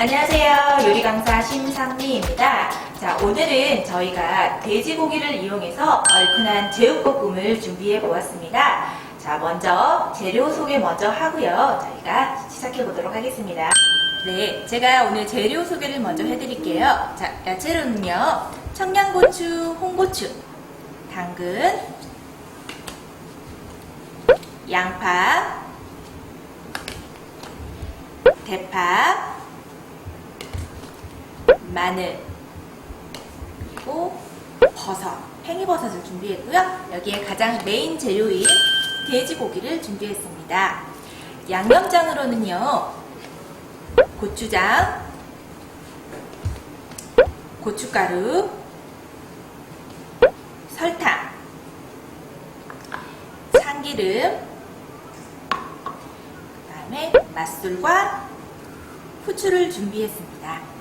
안녕하세요. 요리 강사 심상미입니다. 자, 오늘은 저희가 돼지고기를 이용해서 얼큰한 제육볶음을 준비해 보았습니다. 자, 먼저 재료 소개 먼저 하고요. 저희가 시작해 보도록 하겠습니다. 네, 제가 오늘 재료 소개를 먼저 해드릴게요. 자, 야채로는요, 청양고추, 홍고추, 당근, 양파, 대파, 마늘, 그리고 버섯, 팽이버섯을 준비했고요. 여기에 가장 메인 재료인 돼지고기를 준비했습니다. 양념장으로는요, 고추장, 고춧가루, 설탕, 참기름, 그 다음에 맛술과 후추를 준비했습니다.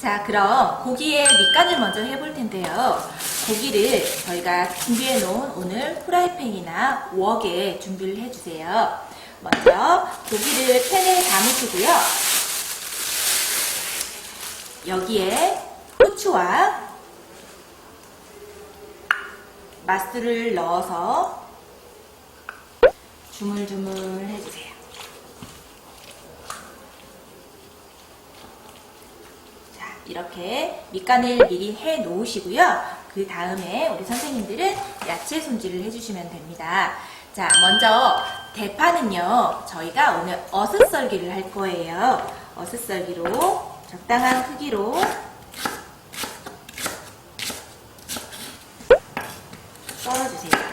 자, 그럼 고기의 밑간을 먼저 해볼 텐데요. 고기를 저희가 준비해 놓은 오늘 프라이팬이나 웍에 준비를 해주세요. 먼저 고기를 팬에 담으시고요. 여기에 후추와 맛술을 넣어서 주물주물 해주세요. 자, 이렇게 밑간을 미리 해 놓으시고요. 그 다음에 우리 선생님들은 야채 손질을 해주시면 됩니다. 자, 먼저 대파는요, 저희가 오늘 어슷썰기를 할 거예요. 어슷썰기로 적당한 크기로 썰어주세요.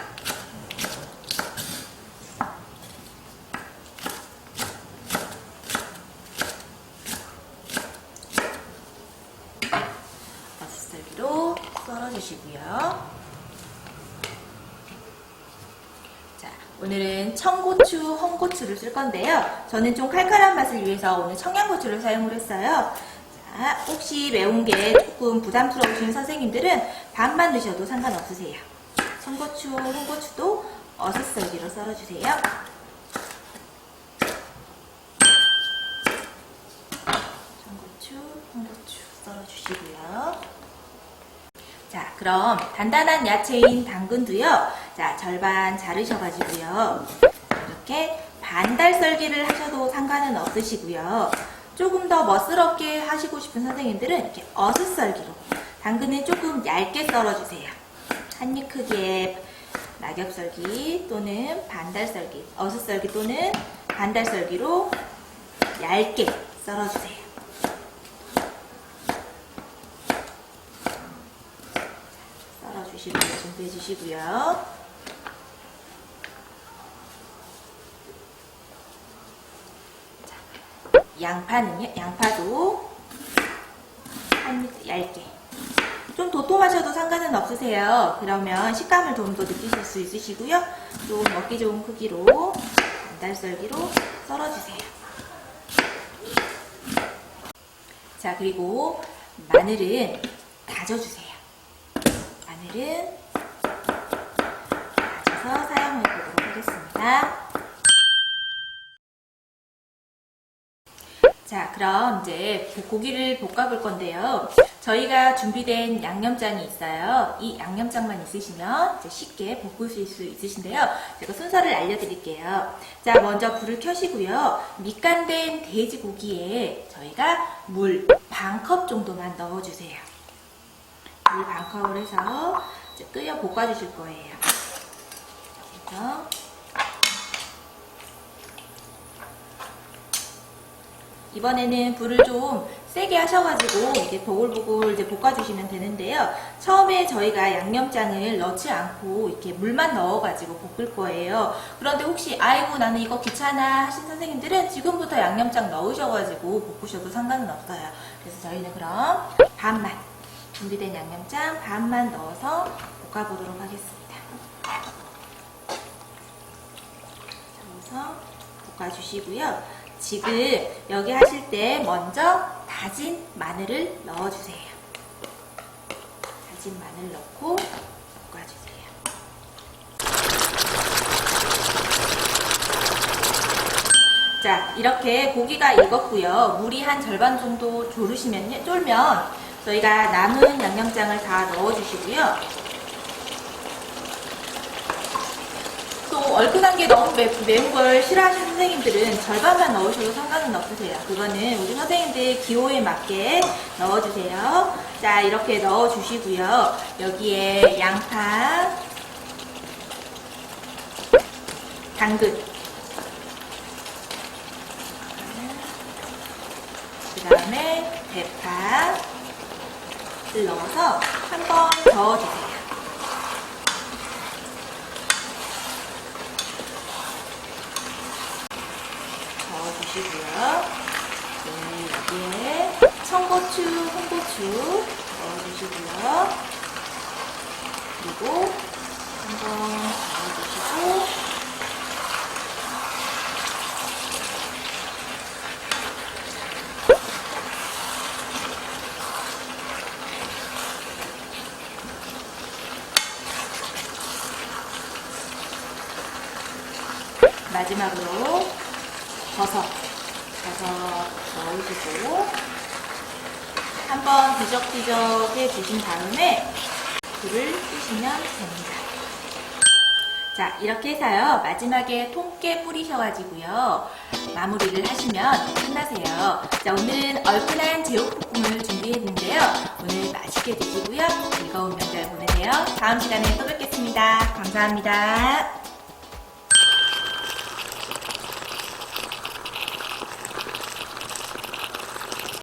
어슷썰기로 썰어주시고요. 자, 오늘은 청고추, 홍고추를 쓸 건데요. 저는 좀 칼칼한 맛을 위해서 오늘 청양고추를 사용을 했어요. 자, 혹시 매운 게 조금 부담스러우신 선생님들은 반만 넣으셔도 상관없으세요. 청고추, 홍고추도 어슷썰기로 썰어주세요. 청고추, 홍고추 썰어주시고요. 자, 그럼 단단한 야채인 당근도요. 자, 절반 자르셔가지고요. 이렇게 반달 썰기를 하셔도 상관은 없으시고요. 조금 더 멋스럽게 하시고 싶은 선생님들은 이렇게 어슷 썰기로 당근은 조금 얇게 썰어주세요. 한 입 크기의 낙엽 썰기 또는 반달 썰기, 어슷 썰기 또는 반달 썰기로 얇게 썰어주세요. 썰어 주시고 준비해 주시고요. 자, 양파는요, 양파도 한입 얇게. 좀 도톰하셔도 상관은 없으세요. 그러면 식감을 좀 더 느끼실 수 있으시고요. 좀 먹기 좋은 크기로 반달썰기로 썰어주세요. 자, 그리고 마늘은 다져주세요. 마늘은 다져서 사용해 보도록 하겠습니다. 자, 그럼 이제 고기를 볶아 볼 건데요. 저희가 준비된 양념장이 있어요. 이 양념장만 있으시면 쉽게 볶으실 수 있으신데요. 제가 순서를 알려드릴게요. 자, 먼저 불을 켜시고요. 밑간된 돼지고기에 저희가 물 반 컵 정도만 넣어주세요. 물 반 컵을 해서 이제 끓여 볶아주실 거예요. 그래서 이번에는 불을 좀 세게 하셔가지고 이제 보글보글 이제 볶아주시면 되는데요. 처음에 저희가 양념장을 넣지 않고 이렇게 물만 넣어가지고 볶을 거예요. 그런데 혹시 아이고 나는 이거 귀찮아 하신 선생님들은 지금부터 양념장 넣으셔가지고 볶으셔도 상관은 없어요. 그래서 저희는 그럼 반만 준비된 양념장 반만 넣어서 볶아보도록 하겠습니다. 저어서 볶아주시고요. 지금 여기 하실 때 먼저 다진 마늘을 넣어주세요. 다진 마늘 넣고 볶아주세요. 자, 이렇게 고기가 익었고요. 물이 한 절반 정도 졸으시면, 쫄면 저희가 남은 양념장을 다 넣어주시고요. 또 얼큰한 게 너무 매, 매운 걸 싫어하시는 선생님들은 절반만 넣으셔도 상관은 없으세요. 그거는 우리 선생님들 기호에 맞게 넣어주세요. 자, 이렇게 넣어주시고요. 여기에 양파, 당근, 그 다음에 대파 를 넣어서 한 번 저어주세요. 저어주시고요. 네, 여기에 청고추, 홍고추 넣어주시고요. 그리고 한번 저어주시고 마지막으로 버섯, 버섯 넣으시고 한번 뒤적뒤적 해주신 다음에 불을 끄시면 됩니다. 자, 이렇게 해서요. 마지막에 통깨 뿌리셔가지고요. 마무리를 하시면 끝나세요. 자, 오늘은 얼큰한 제육볶음을 준비했는데요. 오늘 맛있게 드시고요. 즐거운 명절 보내세요. 다음 시간에 또 뵙겠습니다. 감사합니다.